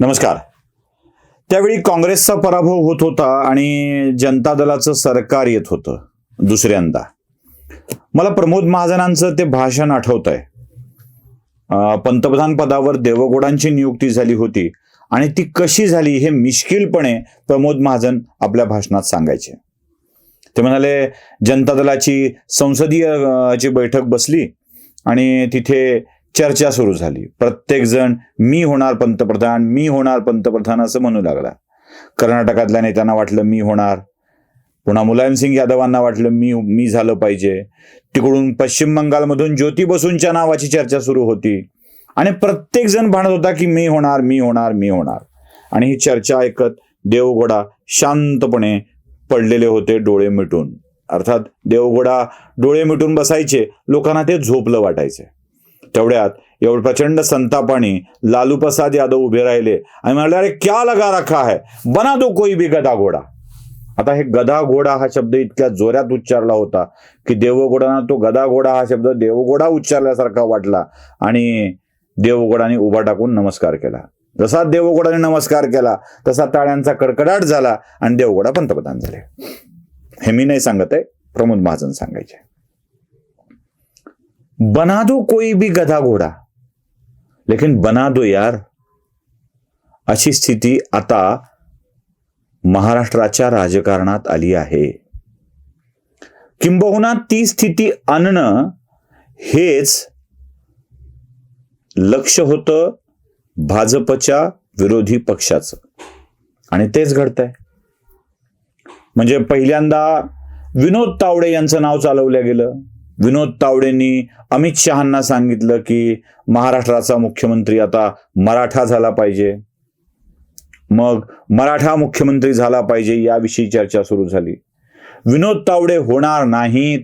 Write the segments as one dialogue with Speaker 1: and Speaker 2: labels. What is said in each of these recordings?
Speaker 1: नमस्कार. त्यावेळी काँग्रेसचा पराभव होत होता आणि जनता दलाचं सरकार येत होतं दुसऱ्यांदा. मला प्रमोद महाजनांचं ते भाषण आठवत आहे पंतप्रधान पदावर देवगोडांची नियुक्ती झाली होती आणि ती कशी झाली हे मिश्किलपणे प्रमोद महाजन आपल्या भाषणात सांगायचे. ते म्हणाले जनता दलाची संसदीय ची बैठक बसली आणि तिथे चर्चा सुरू झाली. प्रत्येकजण मी होणार पंतप्रधान मी होणार पंतप्रधान असं म्हणू लागला. कर्नाटकातल्या नेत्यांना वाटलं मी होणार. पुन्हा मुलायमसिंग यादवांना वाटलं मी मी झालं पाहिजे. तिकडून पश्चिम बंगालमधून ज्योती बसूंच्या नावाची चर्चा सुरू होती. आणि प्रत्येक जण म्हणत होता की मी होणार मी होणार मी होणार. आणि ही चर्चा ऐकत देवगोडा शांतपणे पडलेले होते डोळे मिटून. अर्थात देवगोडा डोळे मिटून बसायचे लोकांना ते झोपलं वाटायचे. तेवढ्यात एवढं प्रचंड संतापाने लालू प्रसाद यादव उभे राहिले आणि म्हणाले अरे क्या लगा रखा है? बना दो कोई भी गदा घोडा. आता हे गदा घोडा हा शब्द इतक्या जोरात उच्चारला होता की देवगोडांना तो गदा घोडा हा शब्द देवगोडा उच्चारल्यासारखा वाटला आणि देवगोडाने उभा टाकून नमस्कार केला. जसा देवगोडाने नमस्कार केला तसा टाळ्यांचा कडकडाट झाला आणि देवगोडा पंतप्रधान झाले. हे मी नाही सांगत आहे प्रमोद महाजन सांगायचे. बना दो कोई भी गधा घोडा। लेकिन बना दो यार। अशी स्थिती आता महाराष्ट्राच्या राजकारणात आली आहे। किंबहुना ती स्थिती आणणं हेच लक्ष होतं भाजपच्या विरोधी पक्षाचं। आणि तेच घडतंय। म्हणजे पहिल्यांदा विनोद तावडे यांचं नाव चालवलं गेलं। विनोद तावडेंनी अमित शहांना सांगितलं की महाराष्ट्राचा मुख्यमंत्री आता मराठा झाला पाहिजे. मग मराठा मुख्यमंत्री झाला पाहिजे याविषयी चर्चा सुरू झाली. विनोद तावडे होणार नाहीत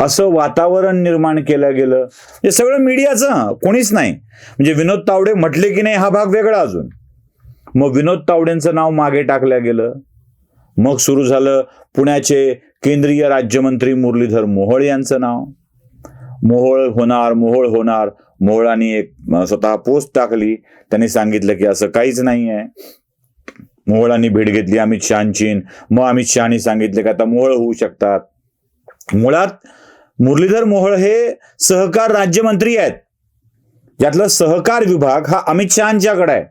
Speaker 1: असं वातावरण निर्माण केलं गेलं. हे सगळं मीडियाचं कोणीच नाही. म्हणजे विनोद तावडे म्हटले की नाही हा भाग वेगळा अजून. मग विनोद तावडेंचं नाव मागे टाकलं गेलं. मग सुरू झालं पुण्याचे केंद्रीय राज्यमंत्री मुरलीधर मोहोळ यांचं नाव. मोहोळ होणार मोहोळ होणार. मोहोळांनी एक स्वतः पोस्ट टाकली. त्यांनी सांगितलं की असं काहीच नाही आहे मोहोळांनी भेट घेतली अमित शहाची. मग अमित शहानी सांगितले की आता मोहोळ होऊ शकतात. मुळात मुरलीधर मोहोळ हे सहकार राज्यमंत्री आहेत. यातला सहकार विभाग हा अमित शहांच्याकडे आहे.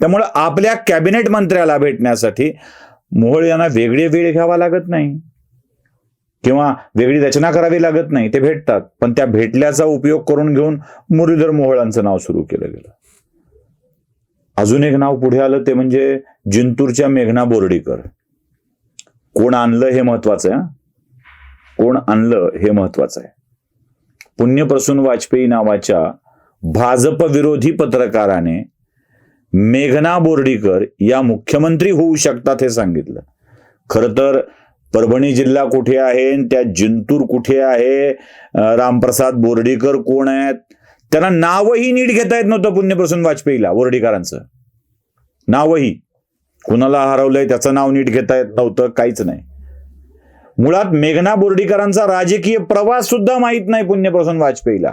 Speaker 1: त्यामुळे आपल्या कॅबिनेट मंत्र्याला भेटण्यासाठी मोहोळ यांना वेगळी वेळ घ्यावा लागत नाही. किंवा वेगळी रचना करावी लागत नाही ते भेटतात. पण त्या भेटल्याचा उपयोग करून घेऊन मुरलीधर मोहोळांचं नाव सुरू केलं गेलं. अजून एक नाव पुढे आलं ते म्हणजे जिंतूरच्या मेघना बोर्डीकर. कोण आणलं हे महत्वाचं आहे कोण आणलं हे महत्वाचं आहे? पुण्यप्रसून वाजपेयी नावाच्या भाजप विरोधी पत्रकाराने मेघना बोर्डीकर या मुख्यमंत्री होऊ शकतात हे सांगितलं. खर तर परभणी जिल्हा कुठे आहे त्या जिंतूर कुठे आहे? रामप्रसाद बोर्डीकर कोण आहेत? त्यांना नावही नीट घेता येत नव्हतं पुण्यप्रसून वाजपेयीला बोर्डीकरांचं. नावही. कुणाला हरवलंय त्याचं नाव नीट घेता येत नव्हतं काहीच नाही. मुळात मेघना बोर्डीकरांचा राजकीय प्रवास सुद्धा माहीत नाही पुण्यप्रसून वाजपेयीला.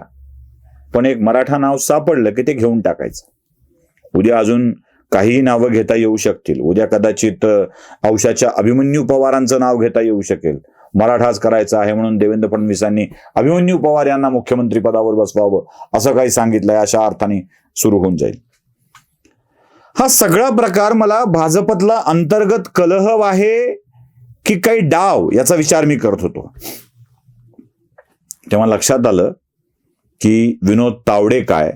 Speaker 1: पण एक मराठा नाव सापडलं की ते घेऊन टाकायचं. उद्या अजून काही नावं घेता येऊ शकतील. उद्या कदाचित अ, औषाच्या अभिमन्यू पवारांचं नाव घेता येऊ शकेल. मराठाच करायचा आहे म्हणून देवेंद्र फडणवीसांनी अभिमन्यू पवार यांना मुख्यमंत्री पदावर बसवावं असं काही सांगितलंय अशा अर्थाने सुरू होऊन जाईल. हा सगळा प्रकार मला भाजपतला अंतर्गत कलह आहे की काही डाव याचा विचार मी करत होतो. तेव्हा लक्षात आलं की विनोद तावडे काय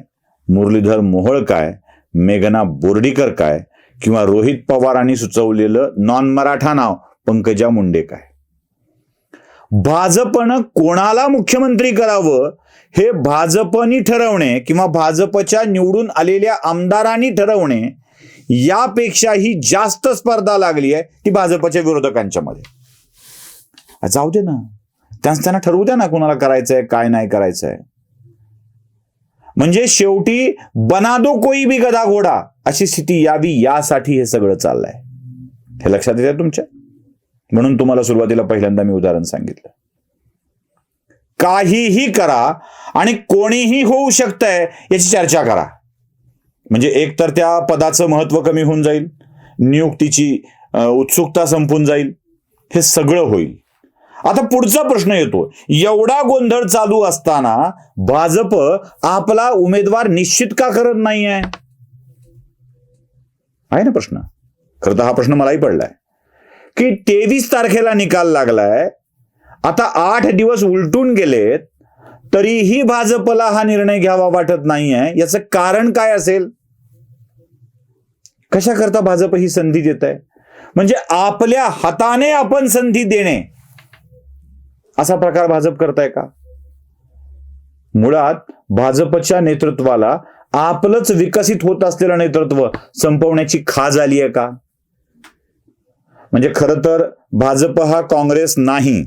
Speaker 1: मुरलीधर मोहोळ काय मेघना बोर्डीकर काय किंवा रोहित पवारांनी सुचवलेलं नॉन मराठा नाव पंकजा मुंडे काय? भाजपनं कोणाला मुख्यमंत्री करावं हे भाजपनी ठरवणे किंवा भाजपच्या निवडून आलेल्या आमदारांनी ठरवणे यापेक्षाही जास्त स्पर्धा लागली आहे ती भाजपच्या विरोधकांच्या मध्ये. जाऊ दे ना. त्यांना ठरवू द्या ना कोणाला करायचंय काय नाही करायचंय. म्हणजे शेवटी बनादो कोई भी गदा घोडा अशी स्थिती यावी यासाठी हे सगळं चाललंय. हे लक्षात येते तुमच्या? म्हणून तुम्हाला सुरुवातीला पहिल्यांदा मी उदाहरण सांगितलं. काहीही करा आणि कोणीही होऊ शकतंय याची चर्चा करा. म्हणजे एक तर त्या पदाचं महत्त्व कमी होऊन जाईल नियुक्तीची उत्सुकता संपून जाईल हे सगळं होईल. आता पुढचा प्रश्न येतो. एवढा गोंधळ चालू असताना भाजप आपला उमेदवार निश्चित का करत नाही आहे ना प्रश्न? खरं तर हा प्रश्न मलाही पडलाय. की तेवीस तारखेला निकाल लागलाय. आता आठ दिवस उलटून गेलेत तरीही भाजपला हा निर्णय घ्यावा वाटत नाहीये. याचं कारण काय असेल? कशा करता भाजप ही संधी देत आहे म्हणजे आपल्या हाताने आपण संधी देणे. असा प्रकार भाजप करताय का? मुळात भाजपच्या नेतृत्वाला आपलंच विकसित होत असलेलं नेतृत्व संपवण्याची खाज आली आहे का? म्हणजे खर तर भाजप हा काँग्रेस नाही.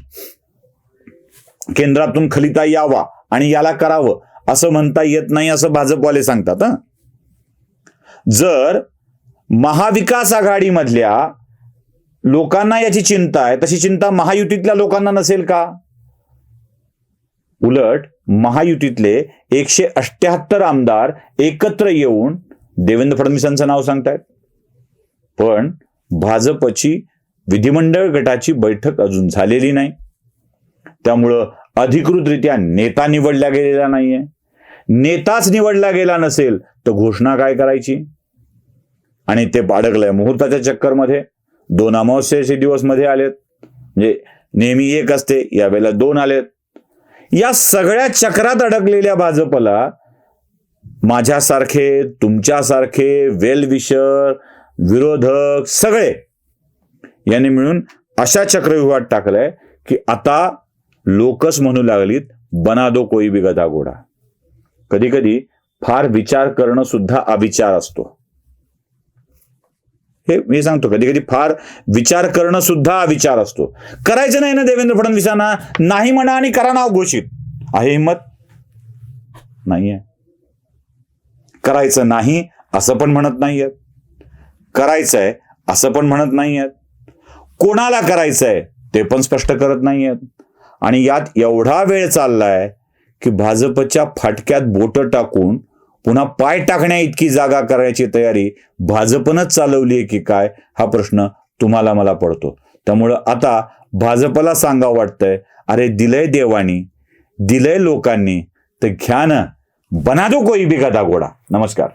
Speaker 1: केंद्रातून खलिता यावा आणि याला करावं असं म्हणता येत नाही असं भाजपवाले सांगतात जर महाविकास आघाडीमधल्या लोकांना याची चिंता आहे. तशी चिंता महायुतीतल्या लोकांना नसेल का? उलट महायुतीतले एकशे अठ्याहत्तर आमदार एकत्र येऊन देवेंद्र फडणवीसांचं नाव सांगतायत. पण भाजपची विधिमंडळ गटाची बैठक अजून झालेली नाही. त्यामुळं अधिकृतरित्या नेता निवडला गेलेला नाहीये. नेताच निवडला गेला नसेल तर घोषणा काय करायची? आणि ते अडकलंय मुहूर्ताच्या चक्करमध्ये. दोन अमावस्याचे दिवसमध्ये आलेत. म्हणजे नेहमी एक असते यावेळेला दोन आलेत. या सगळ्या चक्रात अडकलेल्या भाजपला माझ्यासारखे तुमच्यासारखे वेल विशर विरोधक सगळे यांनी मिळून अशा चक्रव्यूहात टाकलंय की आता लोकच म्हणू लागलीत बना दो कोई बिगदा गोडा घोडा. कधी कधी फार विचार करणं सुद्धा अविचार असतो. हे मी सांगतो कधी कधी फार विचार करणं सुद्धा विचार असतो. करायचं नाही ना देवेंद्र फडणवीसांना नाही म्हणा आणि करा नाव घोषित. आहे हिंमत? नाहीये. करायचं नाही असं पण म्हणत नाहीयेत. करायचंय असं पण म्हणत नाहीयेत. कोणाला करायचंय ते पण स्पष्ट करत नाहीयेत. आणि यात एवढा वेळ चाललाय की भाजपच्या फाटक्यात बोट टाकून पुन्हा पाय टाकण्या इतकी जागा करायची तयारी भाजपनंच चालवली आहे की काय हा प्रश्न तुम्हाला मला पडतो. त्यामुळं आता भाजपला सांगावं वाटतंय अरे दिलंय देवानी दिलंय लोकांनी तर घ्या ना बना दो कोई भी गदा घोडा नमस्कार.